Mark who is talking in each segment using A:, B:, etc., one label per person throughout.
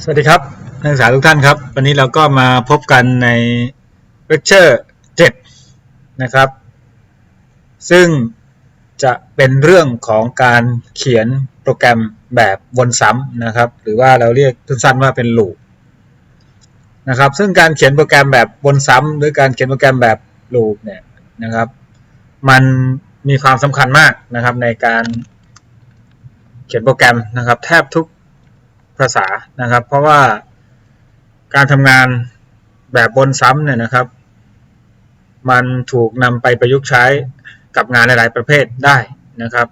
A: สวัสดีครับนักศึกษาทุกท่านครับ วันนี้เราก็มาพบกันในเลคเชอร์7นะครับ ซึ่งจะเป็นเรื่องของการเขียนโปรแกรมแบบวนซ้ำนะครับ หรือว่าเราเรียกสั้นๆว่าเป็นลูปนะครับ ซึ่งการเขียนโปรแกรมแบบวนซ้ำหรือการเขียนโปรแกรมแบบลูปเนี่ยนะครับ มันมีความสำคัญมากนะครับในการเขียนโปรแกรมนะครับ แทบทุก ภาษานะครับ เพราะว่าการทำงานแบบบนซ้ำเนี่ยนะครับ มันถูกนำไปประยุกต์ใช้กับงานหลาย ๆ ประเภทได้นะครับ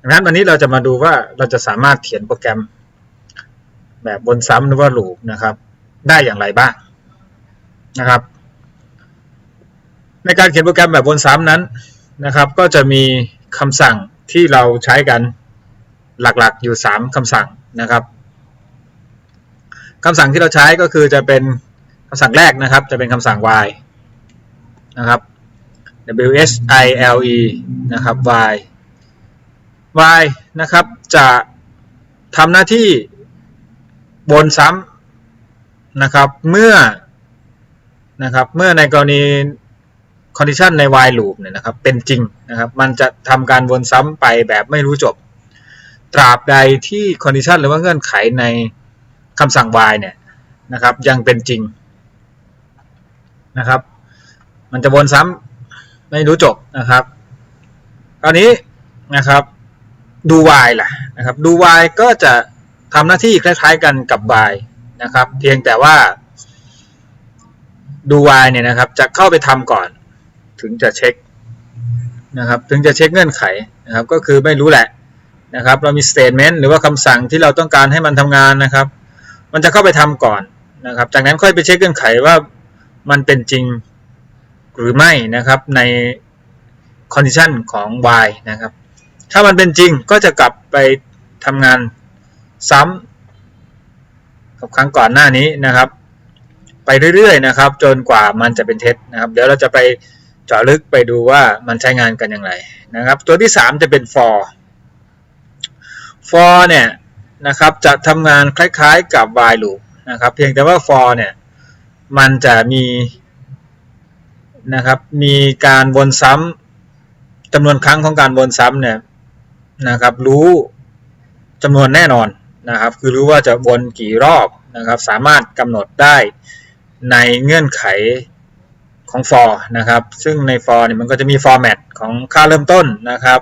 A: ดังนั้นวันนี้เราจะมาดูว่าเราจะสามารถเขียนโปรแกรมแบบบนซ้ำหรือว่าลูปนะครับ ได้อย่างไรบ้างนะครับ ในการเขียนโปรแกรมแบบบนซ้ำนั้นนะครับ ก็จะมีคำสั่งที่เราใช้กันหลักๆอยู่ 3คำสั่งนะครับ คำสั่งที่เราใช้ก็คือจะเป็นคำสั่งแรกนะครับ จะเป็นคำสั่ง y นะครับ w s i l e นะครับ y y นะครับจะทำหน้าที่บนซ้ำนะครับเมื่อนะครับเมื่อในกรณี condition ใน while loop เนี่ยนะครับเป็นจริงนะครับมันจะทำการวนซ้ำไปแบบไม่รู้จบ ตราบใดที่ condition หรือว่าเงื่อนไขใน คำสั่ง y เนี่ยนะครับยังเป็นจริงนะครับ มันจะวนซ้ำไม่รู้จบนะครับคราวนี้นะครับดู y ล่ะนะครับดู y ก็จะทำหน้าที่คล้ายๆกันกับ y นะครับเพียงแต่ว่าดู y เนี่ยนะครับจะเข้าไปทำก่อนถึงจะเช็คนะครับถึงจะเช็คเงื่อนไขนะครับก็คือไม่รู้แหละนะครับเรามี statement หรือว่าคำสั่งที่เราต้องการให้มันทำงานนะครับ มันจะเข้าไปทำก่อนนะครับ จากนั้นค่อยไปเช็คเงื่อนไขว่ามันเป็นจริงหรือไม่นะครับใน condition ของ y นะครับ ถ้ามันเป็นจริงก็จะกลับไปทำงานซ้ำกับครั้งก่อนหน้านี้นะครับ ไปเรื่อยๆนะครับ จนกว่ามันจะเป็นเท็จนะครับ เดี๋ยวเราจะไปเจาะลึกไปดูว่ามันใช้งานกันอย่างไรนะครับ ตัวที่ 3 จะเป็น for for เนี่ย นะครับจะทำงานคล้ายๆกับ while loop นะครับเพียงแต่ว่า for เนี่ยมันจะมีนะครับมีการวนซ้ำจำนวนครั้งของการวนซ้ำเนี่ยนะครับรู้จำนวนแน่นอนนะครับคือรู้ว่าจะวนกี่รอบนะครับสามารถกำหนดได้ในเงื่อนไขของ for นะครับซึ่งใน for เนี่ยมันก็จะมี format ของค่าเริ่มต้นนะครับ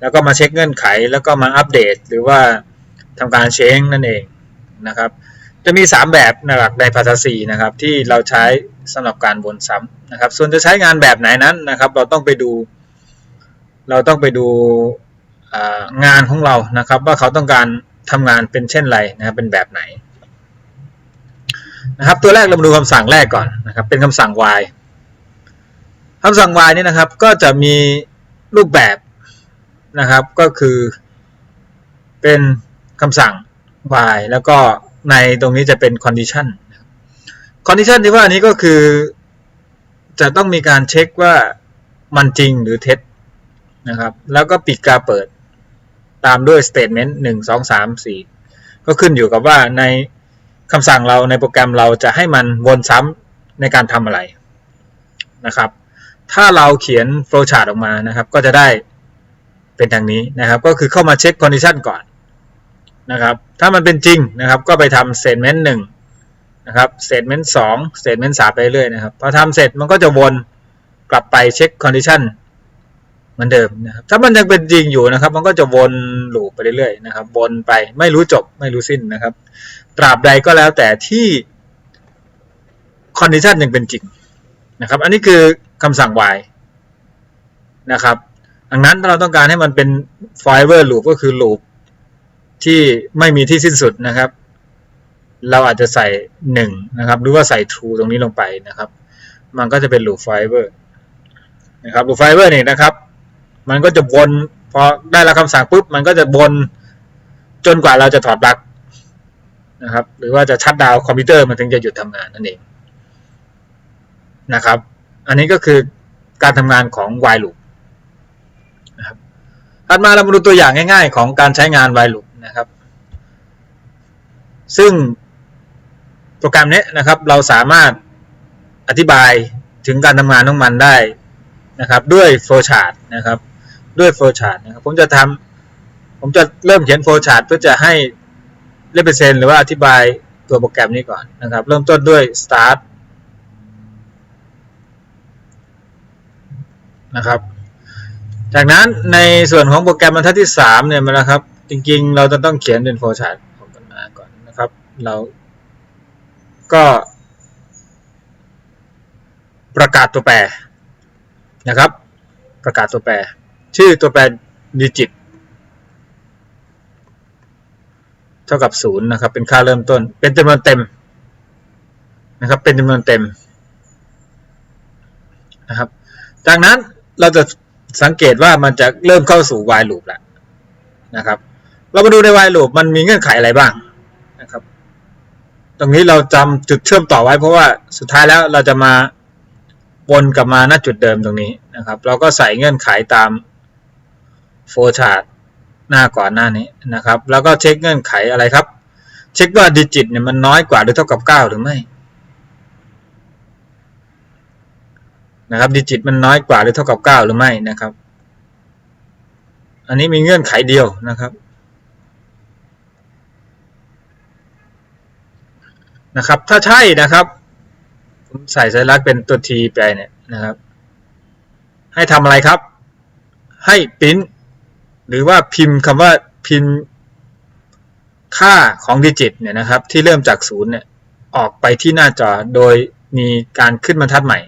A: แล้วก็มาเช็คเงื่อนไขแล้วก็มาอัปเดตหรือว่า ทำการเช็คนั่นเองนะครับ จะมี 3 แบบหลักในภาษา C นะครับที่เราใช้สำหรับการวนซ้ำนะครับ ส่วนจะใช้งานแบบไหนนั้นนะครับ เราต้องไปดู เราต้องไปดูงานของเรานะครับ ว่าเขาต้องการทำงานเป็นเช่นไรนะครับเป็นแบบไหนนะครับตัวแรกเรามาดูคำสั่งแรกก่อนนะครับ เป็นคำสั่ง y คำสั่ง y นี่นะครับก็จะมีรูปแบบนะครับก็คือเป็น คำสั่ง by แล้วก็ในตรงนี้จะเป็น condition condition ที่ว่านี้ก็คือจะต้องมีการเช็คว่ามันจริงหรือเท็จนะครับ แล้วก็ปิดการเปิดตามด้วย statement 1 2 3 4 ก็ขึ้นอยู่กับว่าในคำสั่งเราในโปรแกรมเราจะให้มันวนซ้ำในการทำอะไรนะครับ ถ้าเราเขียน flowchart ออกมานะครับ ก็จะได้เป็นทางนี้นะครับ ก็คือเข้ามาเช็ค condition ก่อน นะครับ ถ้ามันเป็นจริงนะครับ ก็ไปทำ statement 1นะครับ statement 2 statement 3ไปเรื่อยนะครับ พอทำเสร็จมันก็จะวนกลับไปเช็ค condition เหมือนเดิมนะครับถ้ามันยังเป็นจริงอยู่นะครับ มันก็จะวนลูปไปเรื่อยๆนะครับ วนไปไม่รู้จบไม่รู้สิ้นนะครับ ตราบใดก็แล้วแต่ที่ condition ยังเป็นจริงนะครับ อันนี้คือคำสั่ง y นะครับ ดังนั้นถ้าเราต้องการให้มันเป็น forever loop ก็คือ loop ที่ไม่มีที่สิ้นสุดนะครับ เราอาจจะใส่1นะครับ หรือว่าใส่ true ตรงนี้ลงไปนะครับ มันก็จะเป็น loop forever นะครับ loop forever นี่นะครับ มันก็จะวนพอได้รับคำสั่งปุ๊บ มันก็จะวนจนกว่าเราจะถอดปลั๊กนะครับ หรือว่าจะชัดดาวคอมพิวเตอร์มันถึงจะหยุดทำงานนั่นเองนะครับ อันนี้ก็คือการทำงานของ while loop นะครับถัดมาเรามาดูตัวอย่างง่ายๆ ของการใช้งาน while loop นะครับ ซึ่งโปรแกรมนี้นะครับเราสามารถอธิบายถึงการทำงานของมันได้นะครับ ด้วย flowchart นะครับ ด้วย flowchart นะครับ ผมจะทำผมจะเริ่มเขียน flowchart เพื่อจะให้ represent หรือว่าอธิบายตัวโปรแกรมนี้ก่อนนะครับ เริ่มต้นด้วย start นะครับ จากนั้นในส่วนของโปรแกรมบรรทัดที่3เนี่ยมันนะครับ จริงๆ เราจะต้องเขียนเป็น flowchart ของกันมาก่อนนะครับ เราก็ประกาศตัวแปรนะครับ ประกาศตัวแปร ชื่อตัวแปรดิจิตเท่ากับศูนย์นะครับ เป็นค่าเริ่มต้น เป็นจำนวนเต็มนะครับ เป็นจำนวนเต็มนะครับ จากนั้นเราจะสังเกตว่ามันจะเริ่มเข้าสู่ while loop แล้วนะครับ เรามาดูใน while loop มันมีเงื่อนไขอะไรบ้างนะครับ ตรงนี้เราจำจุดเชื่อมต่อไว้เพราะว่าสุดท้ายแล้วเราจะมาวนกลับมาณจุดเดิมตรงนี้นะครับ เราก็ใส่เงื่อนไขตาม flow chart หน้าก่อนหน้านี้นะครับ แล้วก็เช็คเงื่อนไขอะไรครับ เช็คว่าดิจิตเนี่ยมันน้อยกว่าหรือเท่ากับ 9 หรือไม่นะครับดิจิตมันน้อยกว่าหรือเท่ากับ 9 หรือไม่นะครับ อันนี้มีเงื่อนไขเดียวนะครับ นะครับ ถ้าใช่นะครับ ผมใส่สัญลักษณ์เป็นตัว T ไปเนี่ยนะครับ ให้ทำอะไรครับ ให้ปริ้นหรือว่าพิมพ์คำว่าพิมพ์ค่าของดิจิตเนี่ยนะครับ ที่เริ่มจากศูนย์เนี่ยออกไปที่หน้าจอโดยมีการขึ้นบรรทัดใหม่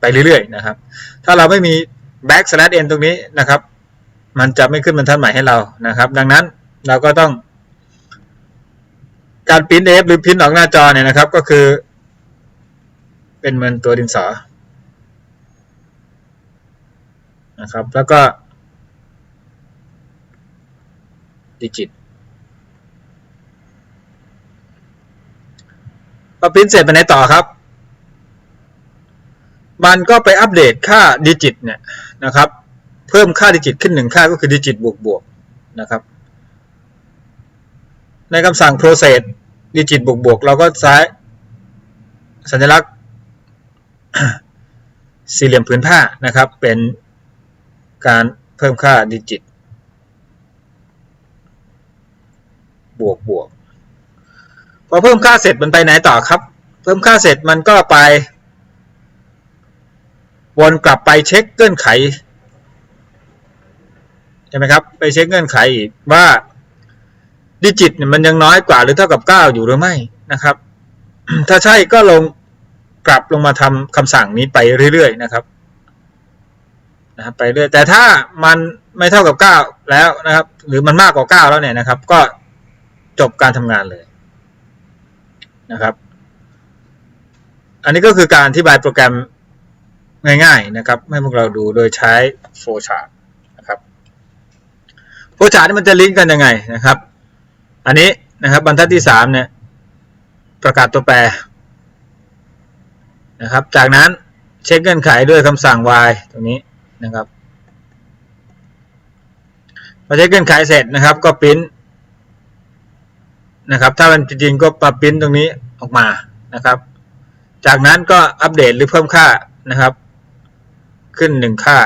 A: ไปเรื่อยๆนะครับ ถ้าเราไม่มี back slash n ตรงนี้นะครับ มันจะไม่ขึ้นบรรทัดใหม่ให้เรานะครับ ดังนั้นเราก็ต้อง การพิมพ์ f หรือพิมพ์ออกหน้าจอเนี่ยนะครับ ก็คือ เป็นเหมือนตัวดินสอนะครับ แล้วก็ ดิจิตพอพิมพ์เสร็จไปไหนต่อครับ มันก็ไปอัปเดตค่าดิจิตเนี่ยนะครับ เพิ่มค่าดิจิตขึ้นหนึ่งค่าก็คือดิจิตบวกบวกนะครับ ในคำสั่ง process ดิจิตบวกบวกเราก็ใช้สัญลักษณ์สี่เหลี่ยมผืนผ้านะครับ เป็นการเพิ่มค่าดิจิต บวกบวกพอเพิ่มค่าเสร็จมันไปไหนต่อครับ เพิ่มค่าเสร็จมันก็ไป วนกลับไปเช็คเงื่อนไขใช่ไหมครับ ไปเช็คเงื่อนไขอีกว่า ดิจิตเนี่ยมันยังน้อยกว่าหรือเท่ากับ 9 อยู่หรือไม่นะครับ ถ้าใช่ก็ลงกลับลงมาทำคำสั่งนี้ไปเรื่อยๆนะครับนะครับไปเรื่อยแต่ถ้ามันไม่เท่ากับ 9 แล้วนะครับ หรือมันมากกว่า 9 แล้วเนี่ยนะครับ ก็จบการทำงานเลยนะครับ อันนี้ก็คือการอธิบายโปรแกรมง่ายๆนะครับ ให้พวกเราดูโดยใช้ flowchart นะครับ flowchart นี่มันจะลิงก์กันยังไงนะครับ อันนี้นะครับบรรทัดที่3เนี่ยประกาศตัวแปรนะครับ จากนั้นเช็คเงื่อนไขด้วยคำสั่ง y ตรงนี้นะครับพอเช็คเงื่อนไขเสร็จนะครับ ก็ปริ้นนะครับ ถ้ามันจริงก็ปรับปริ้นตรงนี้ออกมานะครับ จากนั้นก็อัปเดตหรือเพิ่มค่านะครับ ขึ้นหนึ่งค่า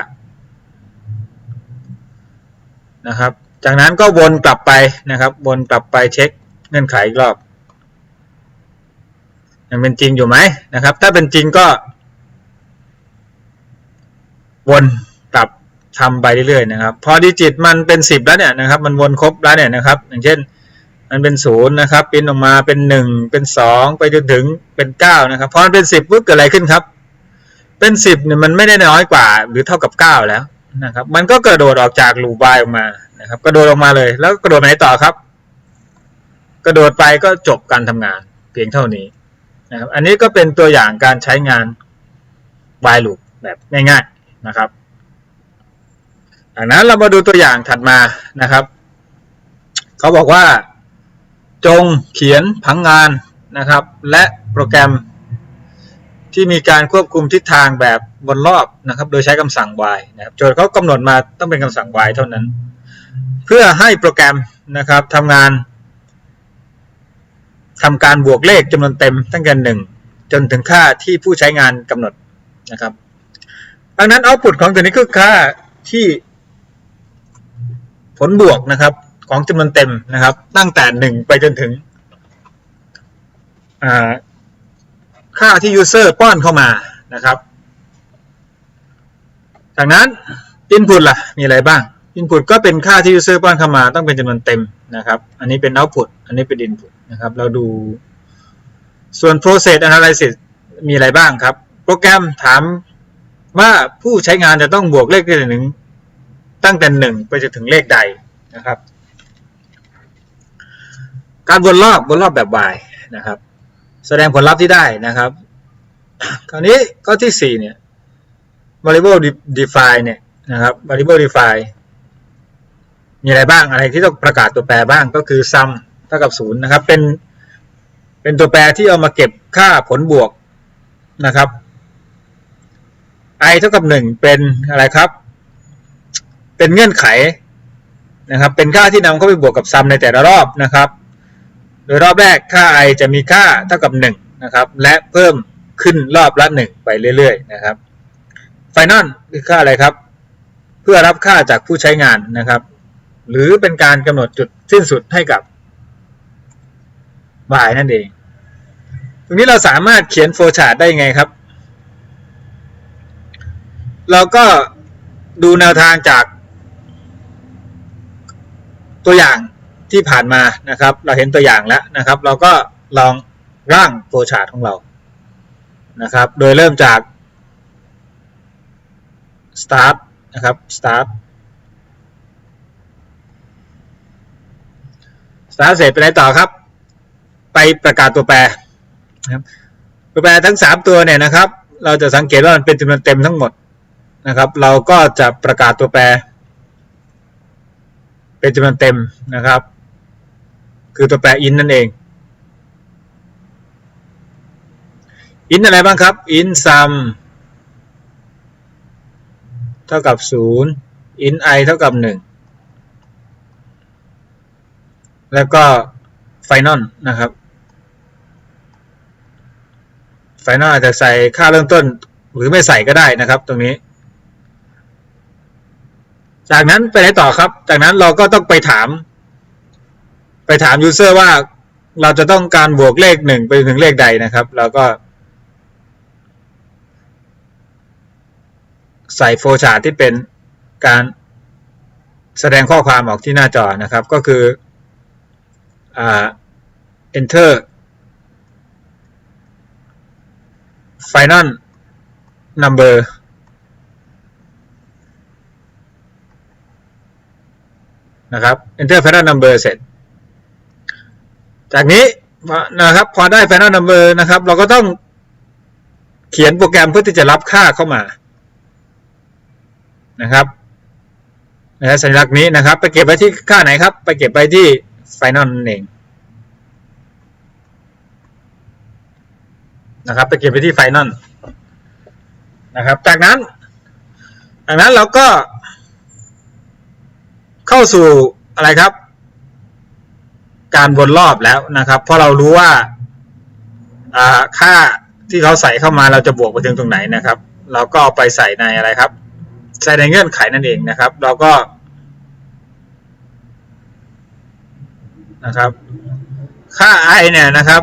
A: นะครับ จากนั้นก็วนกลับไปนะครับ วนกลับไปเช็คเงื่อนไขอีกรอบยังเป็นจริงอยู่ไหมนะครับ ถ้าเป็นจริงก็ วนกลับทำไปเรื่อยๆนะครับ พอดิจิตมันเป็นสิบแล้วเนี่ยนะครับ มันวนครบแล้วเนี่ยนะครับ อย่างเช่น มันเป็นศูนย์นะครับปิ้นออกมาเป็นหนึ่งเป็นสองไปจนถึงเป็นเก้านะครับ พอมันเป็นสิบปุ๊บเกิดอะไรขึ้นครับ เป็นสิบเนี่ยมันไม่ได้น้อยกว่า หรือเท่ากับเก้าแล้วนะครับ มันก็กระโดดออกจากลูบายออกมา นะครับ กระโดดออกมาเลย แล้วกระโดดไปไหนต่อครับ กระโดดไปก็จบการทำงานเพียงเท่านี้นะครับ อันนี้ก็เป็นตัวอย่างการใช้งาน while loop แบบง่ายๆนะครับจากนั้นเรามาดูตัวอย่างถัดมานะครับ เขาบอกว่า จงเขียนผังงานนะครับ และโปรแกรมที่มีการควบคุมทิศทางแบบวนรอบนะครับ โดยใช้คำสั่ง y นะครับ โจทย์เขากำหนดมาต้องเป็นคำสั่ง y เท่านั้น เพื่อให้โปรแกรมนะครับทำงานทำการบวกเลขจำนวนเต็มตั้งแต่หนึ่งจนถึงค่าที่ผู้ใช้งานกำหนดนะครับ ดังนั้นเอาพุตของตัวนี้คือค่าที่ผลบวกนะครับ ของจำนวนเต็มนะครับ ตั้งแต่หนึ่งไปจนถึงค่าที่ user ป้อนเข้ามานะครับ จากนั้น input ล่ะ มีอะไรบ้าง input ก็เป็นค่าที่ user ป้อนเข้ามาต้องเป็นจำนวนเต็มนะครับ อันนี้เป็น output อันนี้เป็น input นะครับ เราดู ส่วน process analysis มีอะไรบ้างครับ โปรแกรมถามว่าผู้ใช้งานจะต้องบวกเลขที่หนึ่งตั้งแต่หนึ่งไปจนถึงเลขใดนะครับ การวนรอบวนรอบแบบ y นะครับ แสดงผลลัพธ์ที่ได้นะครับ คราวนี้ข้อที่สี่เนี่ย variable define เนี่ยนะครับ variable define มีอะไรบ้างอะไรที่ต้องประกาศตัวแปรบ้างก็คือ sum เท่ากับศูนย์นะครับ เป็นเป็นตัวแปรที่เอามาเก็บค่าผลบวกนะครับ i เท่ากับหนึ่งเป็นอะไรครับ เป็นเงื่อนไขนะครับ เป็นค่าที่นำเข้าไปบวกกับ sum ในแต่ละรอบนะครับ โดยรอบแรกค่า i จะมีค่าเท่ากับ1นะครับ และเพิ่มขึ้นรอบละ1ไปเรื่อยๆนะครับ final คือค่าอะไรครับ เพื่อรับค่าจากผู้ใช้งานนะครับ หรือเป็นการกำหนดจุดสิ้นสุดให้กับ y นั่นเอง ตรงนี้เราสามารถเขียนโฟชาร์ตได้ไงครับ เราก็ดูแนวทางจาก ตัวอย่างที่ผ่านมานะครับ เราเห็นตัวอย่างแล้วนะครับ เราก็ลองร่างโฟชาร์ตของเรานะครับ โดยเริ่มจาก start นะครับ start start เสร็จไปไหนต่อครับ ไปประกาศตัวแปรนะครับตัวแปรทั้ง3ตัวเนี่ยนะครับ เราจะสังเกตว่ามันเป็นจำนวนเต็มทั้งหมดนะครับ เราก็จะประกาศตัวแปร เป็นจำนวนเต็มนะครับ คือตัวแปร in นั่นเอง in อะไรบ้างครับ in sum เท่ากับ0 in i เท่ากับ 1 แล้วก็ final นะครับ final อาจจะใส่ค่าเริ่มต้นหรือไม่ใส่ก็ได้นะครับ ตรงนี้ จากนั้นไปไหนต่อครับ จากนั้นเราก็ต้องไปถาม ไปถาม user ว่าเราจะต้องการบวกเลขหนึ่งไปถึงเลขใดนะครับแล้วก็ ใส่โฟชาร์ที่เป็นการแสดงข้อความออกที่หน้าจอนะครับ ก็คือ อ่า enter final number นะครับ enter final number เสร็จ จากนี้นะครับพอได้ final number นะครับ เราก็ต้องเขียนโปรแกรมเพื่อที่จะรับค่าเข้ามา นะครับนะสัญลักษณ์นี้นะครับ ไปเก็บไว้ที่ค่าไหนครับ ไปเก็บไว้ที่ final นั่นเองนะครับไปเก็บไว้ที่ final นะครับ จากนั้นจากนั้นเราก็ เข้าสู่อะไรครับ การวนรอบแล้วนะครับ เพราะเรารู้ว่าค่าที่เขาใส่เข้ามาเราจะบวกไปถึงตรงไหนนะครับ เราก็เอาไปใส่ในอะไรครับ ใส่ในเงื่อนไขนั่นเองนะครับ เราก็ นะครับ ค่า i เนี่ยนะครับ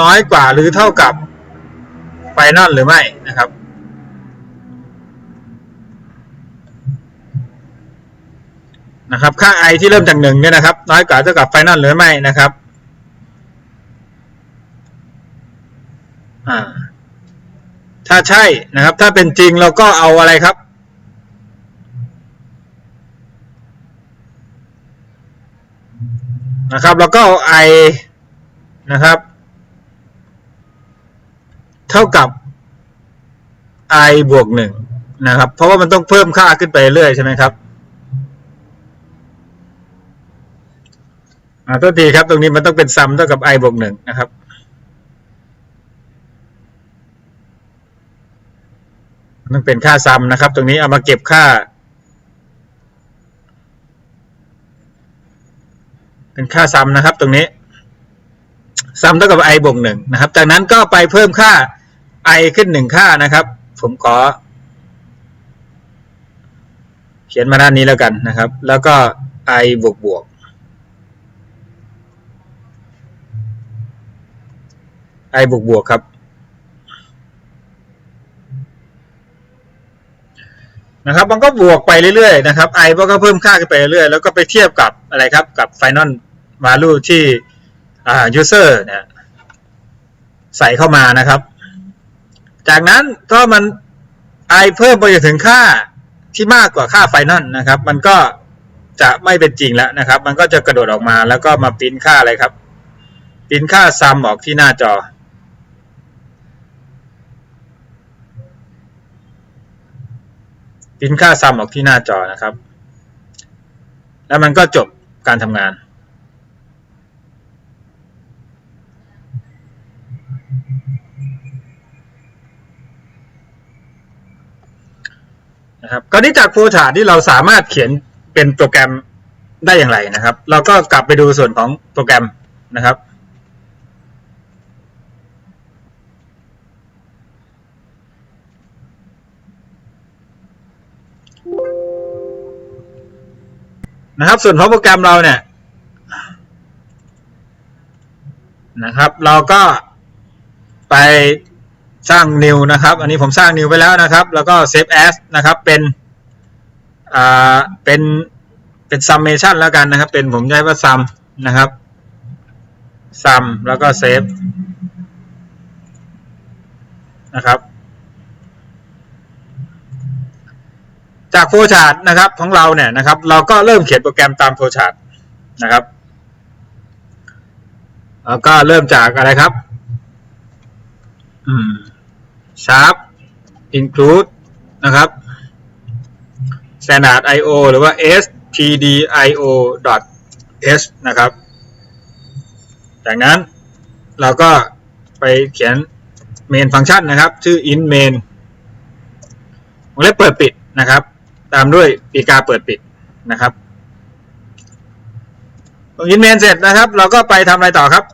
A: น้อยกว่าหรือเท่ากับไฟนอลหรือไม่นะครับ นะครับ ค่า i ที่เริ่มจากหนึ่งเนี่ยนะครับ น้อยกว่าเท่ากับไฟนอลหรือไม่นะครับอ่าถ้าใช่นะครับ ถ้าเป็นจริงเราก็เอาอะไรครับ นะครับ แล้วก็เอา i นะครับ เท่ากับ i บวกหนึ่งนะครับ เพราะว่ามันต้องเพิ่มค่าขึ้นไปเรื่อยใช่ไหมครับอ่าตัวทีครับ ตรงนี้มันต้องเป็นซัมเท่ากับ i บวกหนึ่งนะครับมันเป็นค่าซัมนะครับ ตรงนี้เอามาเก็บค่า เป็นค่าซ้ำนะครับ ตรงนี้ ซ้ำเท่ากับ i บวกหนึ่งนะครับ จากนั้นก็ไปเพิ่มค่า i ขึ้นหนึ่งค่านะครับ ผมขอ เขียนมาด้านนี้แล้วกันนะครับ แล้วก็ i บวกบวก i บวกบวกครับ นะครับ มันก็บวกไปเรื่อยๆนะครับ i มันก็เพิ่มค่าขึ้นไปเรื่อยๆแล้วก็ไปเทียบกับอะไรครับกับ final value ที่อ่า user เนี่ยใส่เข้ามานะครับ จากนั้นก็มัน i เพิ่มไปจนถึงค่าที่มากกว่าค่า final นะครับ มันก็จะไม่เป็นจริงแล้วนะครับ มันก็จะกระโดดออกมาแล้วก็มาปิ้นค่าอะไรครับปิ้นค่า sum ออกที่หน้าจอ ปริ้นค่า sum ออกที่หน้าจอนะครับ แล้วมันก็จบการทำงาน นะครับก็นี้จากโฟล์ชาที่เราสามารถเขียนเป็นโปรแกรมได้อย่างไรนะครับ เราก็กลับไปดูส่วนของโปรแกรมนะครับ นะครับ ส่วนของโปรแกรมเราเนี่ยนะครับ เราก็ไปสร้าง new นะครับ อันนี้ผมสร้าง new ไปแล้วนะครับ แล้วก็ save as นะครับ เป็นอ่าเป็นเป็น summation แล้วกันนะครับ เป็นผมใช้ว่า sum นะครับ sum แล้วก็ save นะครับ จากโฟล์ชาร์ตนะครับของเราเนี่ยนะครับ เราก็เริ่มเขียนโปรแกรมตามโฟล์ชาร์ตนะครับแล้วก็เริ่มจากอะไรครับ อืม sharp include นะครับ standard io หรือว่า stdio s นะครับ จากนั้นเราก็ไปเขียน main function นะครับ ชื่อ int main วงเล็บเปิดปิดนะครับ ตามด้วยปีกาเปิดปิดนะครับตรง int main เสร็จนะครับ เราก็ไปทำอะไรต่อครับ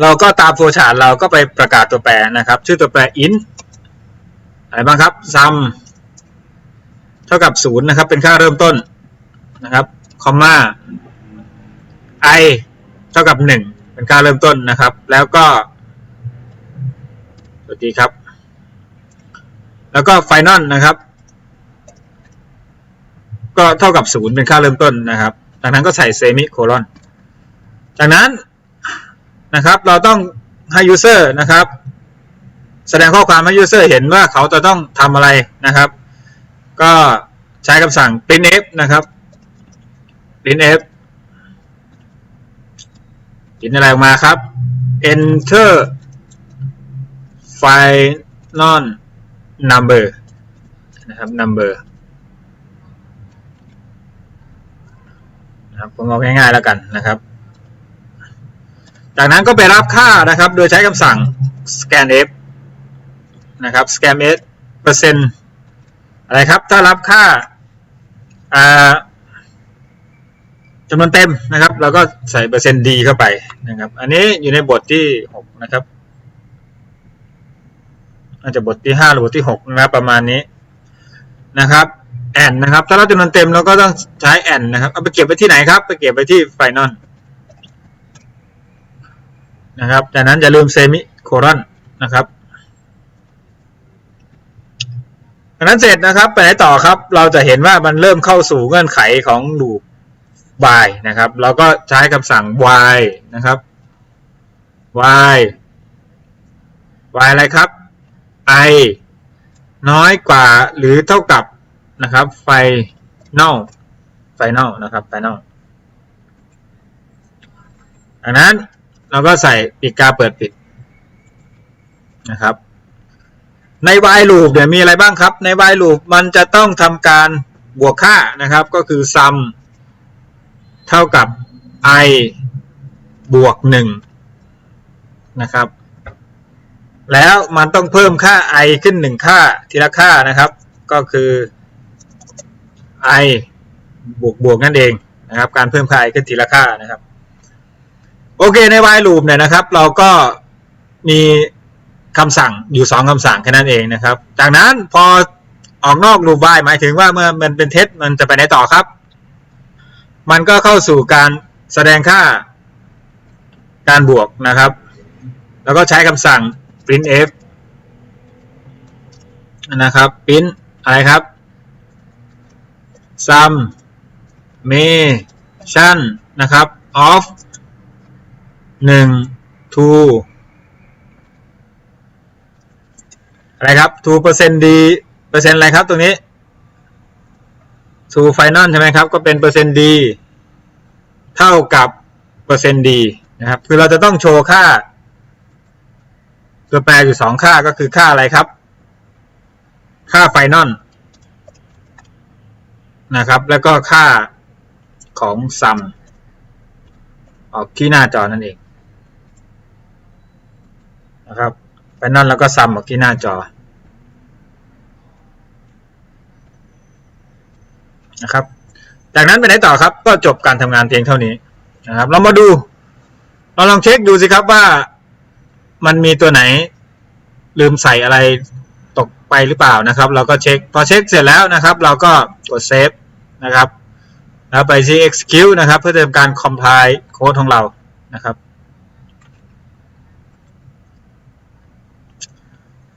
A: เราก็ตามโฟล์ชาร์ตเราก็ไปประกาศตัวแปรนะครับ ชื่อตัวแปร int อะไรบ้างครับ sum เท่ากับศูนย์นะครับ เป็นค่าเริ่มต้นนะครับ คอมมา i เท่ากับหนึ่งเป็นค่าเริ่มต้นนะครับ แล้วก็สวัสดีครับ แล้วก็ final นะครับ ก็เท่ากับศูนย์เป็นค่าเริ่มต้นนะครับ จากนั้นก็ใส่เซมิโคลอน จากนั้นนะครับเราต้องให้ user นะครับ แสดงข้อความให้ user เห็นว่าเขาจะต้องทำอะไรนะครับ ก็ใช้คำสั่ง printf นะครับ printf พิมพ์อะไรออกมาครับ enter final number นะครับ number นะครับผมเอาง่ายๆแล้วกันนะครับ จากนั้นก็ไปรับค่านะครับ โดยใช้คำสั่ง scanf นะครับ scanf เปอร์เซ็นต์อะไรครับ ถ้ารับค่าจำนวนเต็มนะครับ เราก็ใส่เปอร์เซ็นต์ d เข้าไปนะครับ อันนี้อยู่ในบทที่ 6 นะครับอาจจะบทที่5หรือบทที่6นะครับประมาณนี้นะครับ แอนนะครับ ถ้าเราจำนวนเต็มเราก็ต้องใช้แอนนะครับ เอาไปเก็บไว้ที่ไหนครับ ไปเก็บไว้ที่ไฟนอลนะครับจากนั้นอย่าลืมเซมิโคลอนนะครับจากนั้นเสร็จนะครับไปไหนต่อครับ เราจะเห็นว่ามันเริ่มเข้าสู่เงื่อนไขของลูป y นะครับ เราก็ใช้คำสั่ง y นะครับ y y อะไรครับ i น้อยกว่าหรือเท่ากับ นะครับ final final นะครับ final ดังนั้นเราก็ใส่ปีกาเปิดปิดนะครับ ใน while loop เนี่ยมีอะไรบ้างครับ ใน while loop มันจะต้องทำการบวกค่านะครับ ก็คือ sum เท่ากับ i บวก1นะครับ แล้วมันต้องเพิ่มค่า i ขึ้น 1 ค่าทีละค่านะครับ ก็คือ i บวกบวกนั่นเองนะครับ การเพิ่มค่า i ขึ้นทีละค่านะครับ โอเคใน while loop เนี่ยนะครับ เราก็มีคำสั่งอยู่สองคำสั่งแค่นั้นเองนะครับ จากนั้นพอออกนอก loop while หมายถึงว่าเมื่อมันเป็นเท็จมันจะไปไหนต่อครับ มันก็เข้าสู่การแสดงค่าการบวกนะครับ แล้วก็ใช้คำสั่ง printf นะครับ print อะไรครับ sum mation นะครับ of หนึ่ง to อะไรครับ to เปอร์เซ็นต์ d เปอร์เซ็นต์อะไรครับตรงนี้ to final ใช่ไหมครับ ก็เป็นเปอร์เซ็นต์ d เท่ากับเปอร์เซ็นต์ d นะครับ คือเราจะต้องโชว์ค่า ตัวแปรอยู่สองค่าก็คือค่าอะไรครับ ค่า final นะครับ แล้วก็ค่าของ sum ออกที่หน้าจอนั่นเองนะครับไปนั่นแล้วก็ซัมออกที่หน้าจอนะครับ จากนั้นไปไหนต่อครับ ก็จบการทำงานเพียงเท่านี้นะครับ เรามาดู เราลองเช็คดูสิครับว่ามันมีตัวไหนลืมใส่อะไร ไปหรือเปล่านะครับ เราก็เช็คพอเช็คเสร็จแล้วนะครับ เราก็กดเซฟนะครับแล้วไปที่ execute นะครับ เพื่อทำการ compile โค้ดของเรานะครับ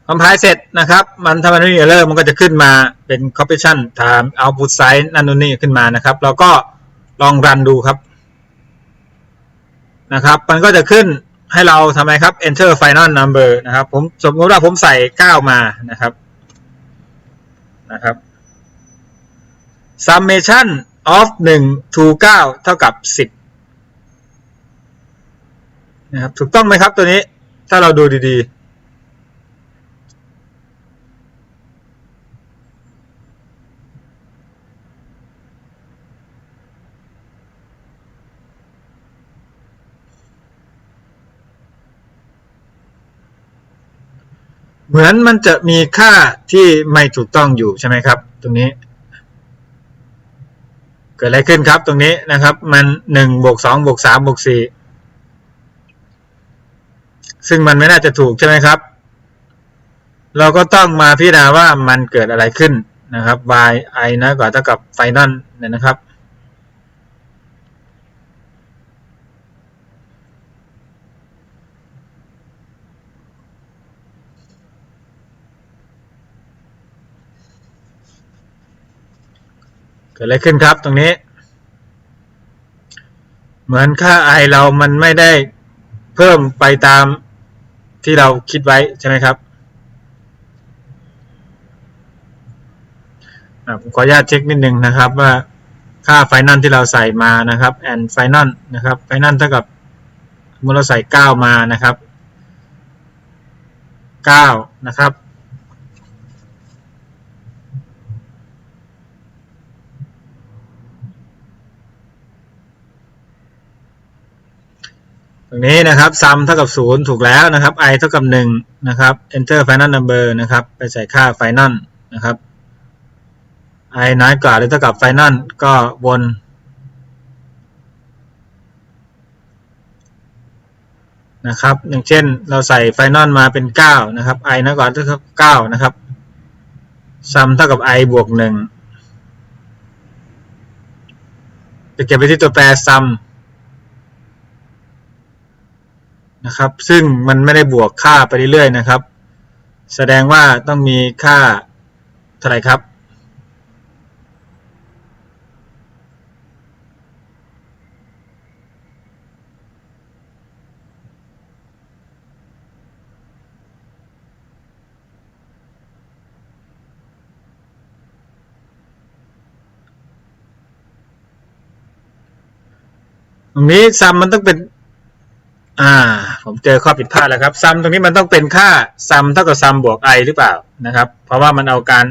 A: compile เสร็จนะครับ มันถ้ามันไม่มี error มันก็จะขึ้นมาเป็น completion time output size นั่นนู่นนี่ขึ้นมานะครับ เราก็ลองรันดูครับนะครับ มันก็จะขึ้น ให้เราทำไมครับ enter final number นะครับ ผมสมมติว่าผมใส่ 9 มานะครับนะครับ summation of 1 to 9 เท่ากับ 10 นะครับ ถูกต้องไหมครับตัวนี้ ถ้าเราดูดีๆ เหมือนมันจะมีค่าที่ไม่ถูกต้องอยู่ใช่ไหมครับ ตรงนี้ เกิดอะไรขึ้นครับตรงนี้นะครับ มันหนึ่งบวกสองบวกสามบวกสี่ซึ่งมันไม่น่าจะถูกใช่ไหมครับ เราก็ต้องมาพิจารณาว่ามันเกิดอะไรขึ้นนะครับ y i น้อยกว่าเท่ากับไฟนอลเนี่ยนะครับ กิดอะไรขึ้นครับตรงนี้ เหมือนค่า i เรามันไม่ได้เพิ่มไปตามที่เราคิดไว้ใช่ไหมครับผมขออนุญาตเช็คนิดนึงนะครับว่าค่าไฟนอลที่เราใส่มานะครับ and ไฟนอลนะครับไฟนอลเท่ากับสมมติเราใส่ 9 มานะครับ 9 นะครับ ตรงนี้นะครับ sum เท่ากับ 0 ถูกแล้วนะครับ i เท่ากับ1นะครับ enter final number นะครับ ไปใส่ค่า final นะครับ i น้อยกว่าหรือเท่ากับ final ก็วนนะครับอย่างเช่นเราใส่ final มาเป็น 9 นะครับ i น้อยกว่าหรือเท่ากับ9นะครับ sum เท่ากับ i บวก1จะเก็บไปที่ตัวแปร sum นะครับ ซึ่งมันไม่ได้บวกค่าไปเรื่อยๆนะครับ แสดงว่าต้องมีค่าเท่าไหร่ครับ ตรงนี้ซัมมันต้องเป็น อ่า ผมเจอข้อผิดพลาดแล้วครับซัมตรงนี้มันต้องเป็นค่าซัมเท่ากับซัมบวก i หรือเปล่านะครับ เพราะว่ามันเอาการ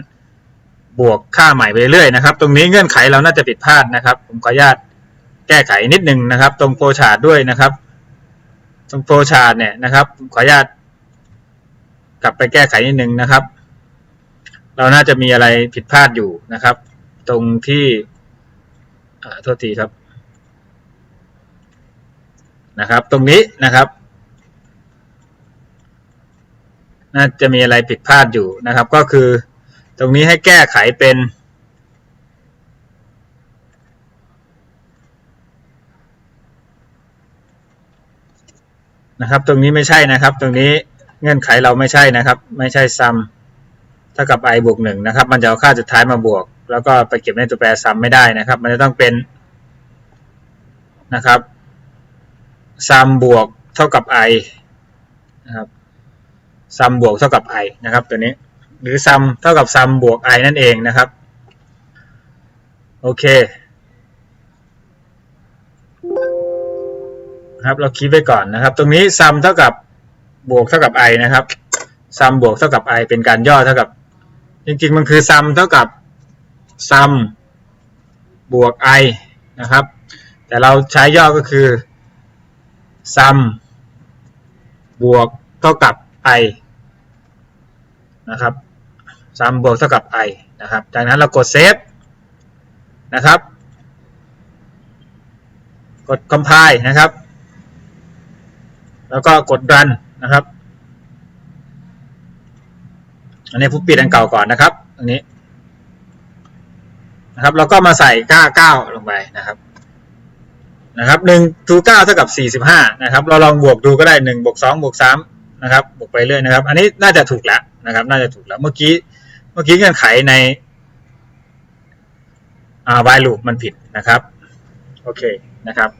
A: บวกค่าใหม่ไปเรื่อยนะครับ ตรงนี้เงื่อนไขเราน่าจะผิดพลาดนะครับ ผมขออนุญาตแก้ไขนิดนึงนะครับ ตรงโฟชาร์ดด้วยนะครับ ตรงโฟชาร์ดเนี่ยนะครับขออนุญาตกลับไปแก้ไขนิดนึงนะครับ เราน่าจะมีอะไรผิดพลาดอยู่นะครับ ตรงที่อ่าโทษทีครับนะครับ ตรงนี้นะครับ น่าจะมีอะไรผิดพลาดอยู่นะครับ ก็คือตรงนี้ให้แก้ไขเป็น นะครับ ตรงนี้ไม่ใช่นะครับ ตรงนี้เงื่อนไขเราไม่ใช่นะครับ ไม่ใช่ซัมเท่ากับ i บวกหนึ่งนะครับ มันจะเอาค่าสุดท้ายมาบวก แล้วก็ไปเก็บในตัวแปรซัมไม่ได้นะครับ มันจะต้องเป็นนะครับซัมบวกเท่ากับ i นะครับ ซัมบวกเท่ากับ i นะครับตัวนี้หรือซัมเท่ากับซัมบวก i นั่นเองนะครับโอเคครับเราคิดไว้ก่อนนะครับ ตรงนี้ซัมเท่ากับบวกเท่ากับ i นะครับซัมบวกเท่ากับ i เป็นการย่อเท่ากับ จริงๆมันคือซัมเท่ากับซัมบวก i นะครับ แต่เราใช้ย่อก็คือซัมบวกเท่ากับ i นะครับซัมบวกเท่ากับ i นะครับ จากนั้นเรากดเซฟนะครับ กด compile นะครับ แล้วก็กด run นะครับ อันนี้ผมปิดอันเก่าก่อนนะครับ อันนี้นะครับ แล้วก็มาใส่ก้าเก้าลงไปนะครับ นะครับหนึ่งทูเก้าเท่ากับสี่สิบห้านะครับ เราลองบวกดูก็ได้หนึ่งบวกสองบวกสาม นะครับบวกไปเรื่อยนะครับ อันนี้น่าจะถูกแล้วนะครับ น่าจะถูกแล้ว เมื่อกี้เมื่อกี้เงื่อนไขในอ่า while loop มันผิดนะครับ โอเคนะครับ